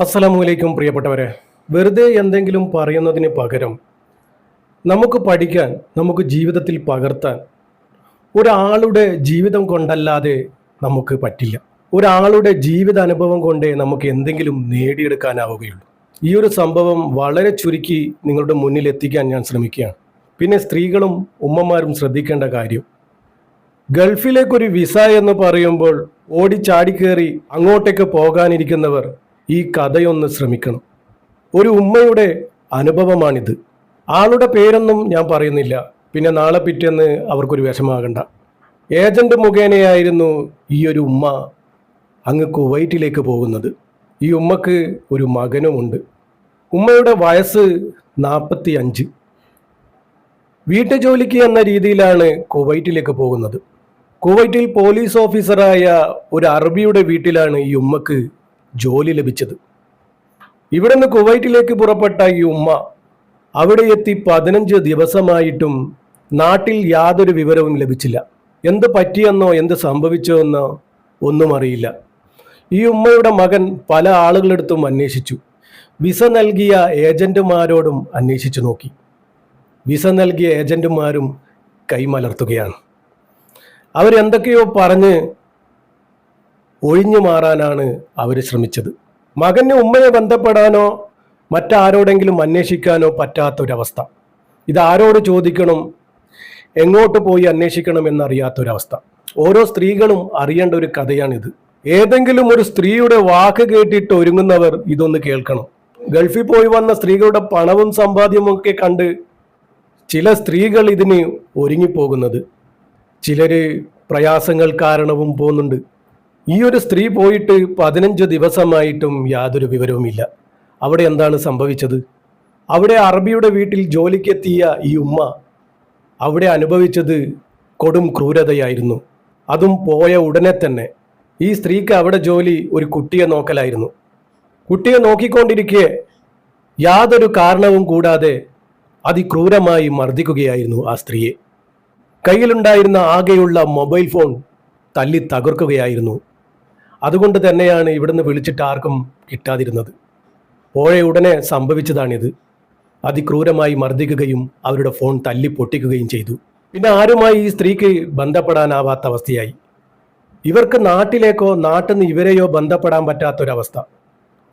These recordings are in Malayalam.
അസ്സലാമലൈക്കും പ്രിയപ്പെട്ടവരെ. വെറുതെ എന്തെങ്കിലും പറയുന്നതിന് പകരം നമുക്ക് പഠിക്കാൻ നമുക്ക് ജീവിതത്തിൽ പകർത്താൻ ഒരാളുടെ ജീവിതം കൊണ്ടല്ലാതെ നമുക്ക് പറ്റില്ല. ഒരാളുടെ ജീവിത അനുഭവം കൊണ്ടേ നമുക്ക് എന്തെങ്കിലും നേടിയെടുക്കാനാവുകയുള്ളൂ. ഈ ഒരു സംഭവം വളരെ ചുരുക്കി നിങ്ങളുടെ മുന്നിൽ എത്തിക്കാൻ ഞാൻ ശ്രമിക്കുകയാണ്. പിന്നെ സ്ത്രീകളും ഉമ്മമാരും ശ്രദ്ധിക്കേണ്ട കാര്യം. ഗൾഫിലേക്കൊരു വിസ എന്ന് പറയുമ്പോൾ ഓടിച്ചാടിക്കേറി അങ്ങോട്ടേക്ക് പോകാനിരിക്കുന്നവർ ഈ കഥയൊന്ന് ശ്രമിക്കണം. ഒരു ഉമ്മയുടെ അനുഭവമാണിത്. ആളുടെ പേരൊന്നും ഞാൻ പറയുന്നില്ല. പിന്നെ നാളെ പിറ്റേന്ന് അവർക്കൊരു വിഷമാകണ്ട ഏജന്റ് മുഖേനയായിരുന്നു ഈ ഒരു ഉമ്മ അങ്ങ് കുവൈറ്റിലേക്ക് പോകുന്നത്. ഈ ഉമ്മക്ക് ഒരു മകനുമുണ്ട്. ഉമ്മയുടെ വയസ്സ് നാൽപ്പത്തി അഞ്ച് വീട്ടുജോലിക്ക് എന്ന രീതിയിലാണ് കുവൈറ്റിലേക്ക് പോകുന്നത്. കുവൈറ്റിൽ പോലീസ് ഓഫീസറായ ഒരു അറബിയുടെ വീട്ടിലാണ് ഈ ഉമ്മക്ക് ജോലി ലഭിച്ചത്. ഇവിടെ നിന്ന് കുവൈറ്റിലേക്ക് പുറപ്പെട്ട ഈ ഉമ്മ അവിടെ എത്തി പതിനഞ്ച് ദിവസമായിട്ടും നാട്ടിൽ യാതൊരു വിവരവും ലഭിച്ചില്ല. എന്ത് പറ്റിയെന്നോ എന്ത് സംഭവിച്ചോ എന്നോ ഒന്നും അറിയില്ല. ഈ ഉമ്മയുടെ മകൻ പല ആളുകളെടുത്തും അന്വേഷിച്ചു. വിസ നൽകിയ ഏജന്റുമാരോടും അന്വേഷിച്ചു നോക്കി. വിസ നൽകിയ ഏജന്റുമാരും കൈമലർത്തുകയാണ്. അവരെന്തൊക്കെയോ പറഞ്ഞ് ഒഴിഞ്ഞു മാറാനാണ് അവർ ശ്രമിച്ചത്. മകന് ഉമ്മയെ ബന്ധപ്പെടാനോ മറ്റാരോടെങ്കിലും അന്വേഷിക്കാനോ പറ്റാത്തൊരവസ്ഥ. ഇതാരോട് ചോദിക്കണം എങ്ങോട്ട് പോയി അന്വേഷിക്കണം എന്നറിയാത്തൊരവസ്ഥ. ഓരോ സ്ത്രീകളും അറിയേണ്ട ഒരു കഥയാണിത്. ഏതെങ്കിലും ഒരു സ്ത്രീയുടെ വാക്ക് കേട്ടിട്ട് ഒരുങ്ങുന്നവർ ഇതൊന്ന് കേൾക്കണം. ഗൾഫിൽ പോയി വന്ന സ്ത്രീകളുടെ പണവും സമ്പാദ്യവും ഒക്കെ കണ്ട് ചില സ്ത്രീകൾ ഇതിന് ഒരുങ്ങിപ്പോകുന്നത്. ചിലര് പ്രയാസങ്ങൾ കാരണവും പോകുന്നുണ്ട്. ഈ ഒരു സ്ത്രീ പോയിട്ട് പതിനഞ്ച് ദിവസമായിട്ടും യാതൊരു വിവരവുമില്ല. അവിടെ എന്താണ് സംഭവിച്ചത്? അവിടെ അറബിയുടെ വീട്ടിൽ ജോലിക്കെത്തിയ ഈ ഉമ്മ അവിടെ അനുഭവിച്ചത് കൊടും ക്രൂരതയായിരുന്നു. അതും പോയ ഉടനെ തന്നെ ഈ സ്ത്രീക്ക് അവിടെ ജോലി ഒരു കുട്ടിയെ നോക്കലായിരുന്നു. കുട്ടിയെ നോക്കിക്കൊണ്ടിരിക്കെ യാതൊരു കാരണവും കൂടാതെ അതിക്രൂരമായി മർദ്ദിക്കുകയായിരുന്നു ആ സ്ത്രീയെ. കയ്യിലുണ്ടായിരുന്ന ആകെയുള്ള മൊബൈൽ ഫോൺ തല്ലി തകർക്കുകയായിരുന്നു. അതുകൊണ്ട് തന്നെയാണ് ഇവിടുന്ന് വിളിച്ചിട്ട് ആർക്കും കിട്ടാതിരുന്നത്. പോയ ഉടനെ സംഭവിച്ചതാണിത്. അതിക്രൂരമായി മർദ്ദിക്കുകയും അവരുടെ ഫോൺ തല്ലി പൊട്ടിക്കുകയും ചെയ്തു. പിന്നെ ആരുമായി ഈ സ്ത്രീക്ക് ബന്ധപ്പെടാനാവാത്ത അവസ്ഥയായി. ഇവർക്ക് നാട്ടിലേക്കോ നാട്ടിൽ നിന്ന് ഇവരെയോ ബന്ധപ്പെടാൻ പറ്റാത്തൊരവസ്ഥ.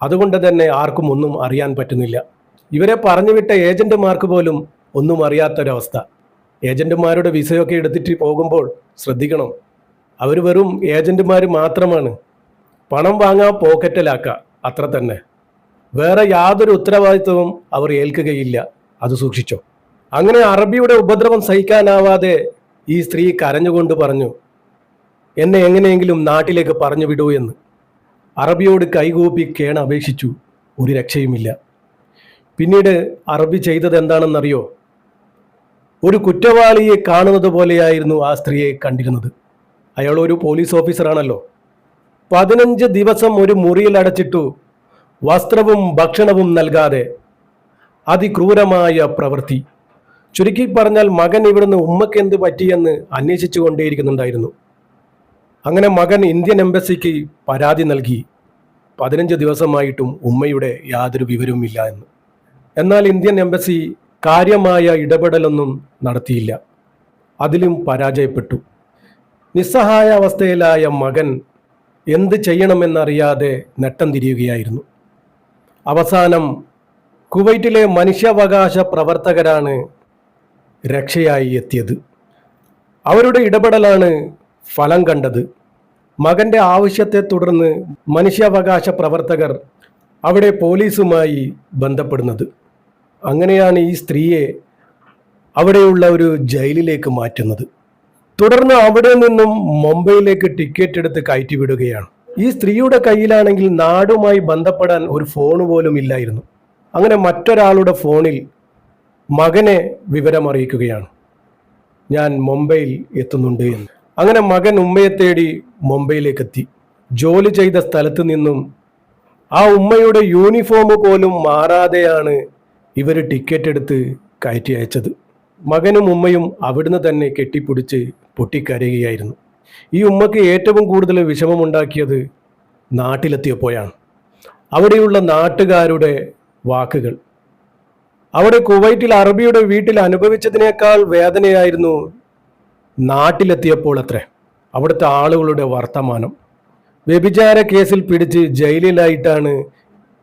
അതുകൊണ്ട് തന്നെ ആർക്കും ഒന്നും അറിയാൻ പറ്റുന്നില്ല. ഇവരെ പറഞ്ഞുവിട്ട ഏജന്റുമാർക്ക് പോലും ഒന്നും അറിയാത്തൊരവസ്ഥ. ഏജന്റുമാരുടെ വിസയൊക്കെ എടുത്തിട്ട് പോകുമ്പോൾ ശ്രദ്ധിക്കണം. അവർ വെറും ഏജന്റുമാർ മാത്രമാണ്. പണം വാങ്ങാൻ പോക്കറ്റിലാക്കുക അത്ര തന്നെ. വേറെ യാതൊരു ഉത്തരവാദിത്വവും അവർ ഏൽക്കുകയില്ല അത് സൂക്ഷിച്ചോ. അങ്ങനെ അറബിയുടെ ഉപദ്രവം സഹിക്കാനാവാതെ ഈ സ്ത്രീ കരഞ്ഞുകൊണ്ട് പറഞ്ഞു എന്നെ എങ്ങനെയെങ്കിലും നാട്ടിലേക്ക് പറഞ്ഞു വിടൂ എന്ന്. അറബിയോട് കൈകൂപ്പി കേണ അപേക്ഷിച്ചു ഒരു രക്ഷയുമില്ല. പിന്നീട് അറബി ചെയ്തത് എന്താണെന്നറിയോ? ഒരു കുറ്റവാളിയെ കാണുന്നത് പോലെയായിരുന്നു ആ സ്ത്രീയെ കണ്ടിരുന്നത്. അയാൾ ഒരു പോലീസ് ഓഫീസറാണല്ലോ. പതിനഞ്ച് ദിവസം ഒരു മുറിയിൽ അടച്ചിട്ടു. വസ്ത്രവും ഭക്ഷണവും നൽകാതെ. അതിക്രൂരമായ പ്രവൃത്തി. ചുരുക്കി പറഞ്ഞാൽ മകൻ ഇവിടുന്ന് ഉമ്മക്ക് എന്ത് പറ്റിയെന്ന് അന്വേഷിച്ചു കൊണ്ടേയിരിക്കുന്നുണ്ടായിരുന്നു. അങ്ങനെ മകൻ ഇന്ത്യൻ എംബസിക്ക് പരാതി നൽകി. പതിനഞ്ച് ദിവസമായിട്ടും ഉമ്മയുടെ യാതൊരു വിവരവുമില്ല എന്ന്. എന്നാൽ ഇന്ത്യൻ എംബസി കാര്യമായ ഇടപെടലൊന്നും നടത്തിയില്ല. അതിലും പരാജയപ്പെട്ടു. നിസ്സഹായ അവസ്ഥയിലായ മകൻ എന്ത് ചെയ്യണമെന്നറിയാതെ നെട്ടം തിരിയുകയായിരുന്നു. അവസാനം കുവൈറ്റിലെ മനുഷ്യാവകാശ പ്രവർത്തകരാണ് രക്ഷയായി എത്തിയത്. അവരുടെ ഇടപെടലാണ് ഫലം കണ്ടത്. മകന്റെ ആവശ്യത്തെ തുടർന്ന് മനുഷ്യാവകാശ പ്രവർത്തകർ അവിടെ പോലീസുമായി ബന്ധപ്പെടുന്നത്. അങ്ങനെയാണ് ഈ സ്ത്രീയെ അവിടെയുള്ള ഒരു ജയിലിലേക്ക് മാറ്റുന്നത്. തുടർന്ന് അവിടെ നിന്നും മുംബൈയിലേക്ക് ടിക്കറ്റ് എടുത്ത് കയറ്റി വിടുകയാണ്. ഈ സ്ത്രീയുടെ കയ്യിലാണെങ്കിൽ നാടുമായി ബന്ധപ്പെടാൻ ഒരു ഫോൺ പോലും ഇല്ലായിരുന്നു. അങ്ങനെ മറ്റൊരാളുടെ ഫോണിൽ മകനെ വിവരമറിയിക്കുകയാണ് ഞാൻ മുംബൈയിൽ എത്തുന്നുണ്ട് എന്ന്. അങ്ങനെ മകൻ ഉമ്മയെ തേടി മുംബൈയിലേക്ക് എത്തി. ജോലി ചെയ്ത സ്ഥലത്ത് നിന്നും ആ ഉമ്മയുടെ യൂണിഫോം പോലും മാറാതെയാണ് ഇവർ ടിക്കറ്റ് എടുത്ത് കയറ്റി അയച്ചത്. മകനും ഉമ്മയും അവിടുന്ന് തന്നെ കെട്ടിപ്പിടിച്ച് പൊട്ടിക്കരയുകയായിരുന്നു. ഈ ഉമ്മക്ക് ഏറ്റവും കൂടുതൽ വിഷമമുണ്ടാക്കിയത് നാട്ടിലെത്തിയപ്പോഴാണ്. അവിടെയുള്ള നാട്ടുകാരുടെ വാക്കുകൾ. അവിടെ കുവൈറ്റിൽ അറബിയുടെ വീട്ടിൽ അനുഭവിച്ചതിനേക്കാൾ വേദനയായിരുന്നു നാട്ടിലെത്തിയപ്പോൾ അത്രേ അവിടുത്തെ ആളുകളുടെ വർത്തമാനം. വ്യഭിചാര കേസിൽ പിടിച്ച് ജയിലിലായിട്ടാണ്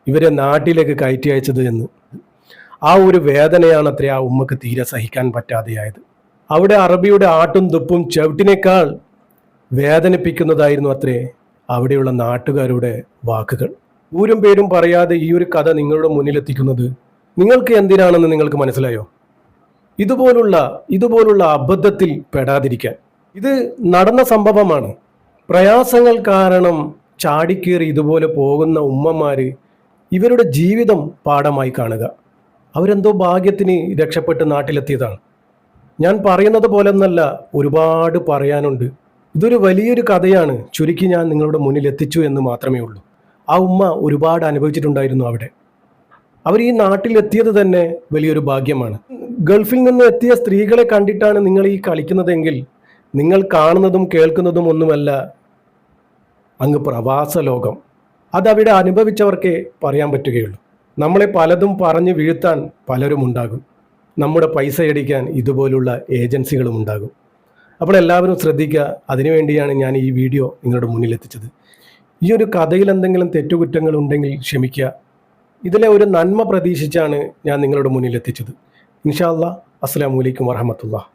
ഇവരെ നാട്ടിലേക്ക് കയറ്റി അയച്ചത് എന്ന്. ആ ഒരു വേദനയാണ് അത്രേ ആ ഉമ്മക്ക് തീരെ സഹിക്കാൻ പറ്റാതെയായത്. അവിടെ അറബിയുടെ ആട്ടും തുപ്പും ചവിട്ടിനേക്കാൾ വേദനിപ്പിക്കുന്നതായിരുന്നു അത്രേ അവിടെയുള്ള നാട്ടുകാരുടെ വാക്കുകൾ. ഊരും പേരും പറയാതെ ഈ ഒരു കഥ നിങ്ങളുടെ മുന്നിലെത്തിക്കുന്നത് നിങ്ങൾക്ക് എന്തിനാണെന്ന് നിങ്ങൾക്ക് മനസ്സിലായോ? ഇതുപോലുള്ള ഇതുപോലുള്ള അബദ്ധത്തിൽ പെടാതിരിക്കാൻ. ഇത് നടന്ന സംഭവമാണ്. പ്രയാസങ്ങൾ കാരണം ചാടിക്കേറി ഇതുപോലെ പോകുന്ന ഉമ്മമാര് ഇവരുടെ ജീവിതം പാഠമായി കാണുക. അവരെന്തോ ഭാഗ്യത്തിന് രക്ഷപ്പെട്ട് നാട്ടിലെത്തിയതാണ്. ഞാൻ പറയുന്നത് പോലെ ഒന്നല്ല ഒരുപാട് പറയാനുണ്ട്. ഇതൊരു വലിയൊരു കഥയാണ്. ചുരുക്കി ഞാൻ നിങ്ങളുടെ മുന്നിൽ എത്തിച്ചു എന്ന് മാത്രമേ ഉള്ളൂ. ആ ഉമ്മ ഒരുപാട് അനുഭവിച്ചിട്ടുണ്ടായിരുന്നു അവിടെ. അവർ ഈ നാട്ടിൽ എത്തിയത് തന്നെ വലിയൊരു ഭാഗ്യമാണ്. ഗൾഫിൽ നിന്ന് എത്തിയ സ്ത്രീകളെ കണ്ടിട്ടാണ് നിങ്ങൾ ഈ കളിക്കുന്നതെങ്കിൽ നിങ്ങൾ കാണുന്നതും കേൾക്കുന്നതും ഒന്നുമല്ല അങ്ങ് പ്രവാസ ലോകം. അതവിടെ അനുഭവിച്ചവർക്കേ പറയാൻ പറ്റുകയുള്ളൂ. നമ്മളെ പലതും പറഞ്ഞു വീഴ്ത്താൻ പലരും ഉണ്ടാകും നമ്മുടെ പൈസ അടിക്കാൻ ഇതുപോലുള്ള ഏജൻസികളും ഉണ്ടാകും. അപ്പോൾ എല്ലാവരും ശ്രദ്ധിക്കുക. അതിനുവേണ്ടിയാണ് ഞാൻ ഈ വീഡിയോ നിങ്ങളുടെ മുന്നിലെത്തിച്ചത് ഈ ഒരു കഥയിൽ എന്തെങ്കിലും തെറ്റുകുറ്റങ്ങൾ ഉണ്ടെങ്കിൽ ക്ഷമിക്കുക. ഇതിലെ ഒരു നന്മ പ്രതീക്ഷിച്ചാണ് ഞാൻ നിങ്ങളുടെ മുന്നിലെത്തിച്ചത് ഇൻഷാല്ല അസ്സാം വലൈക്കും വറഹമത്തുള്ള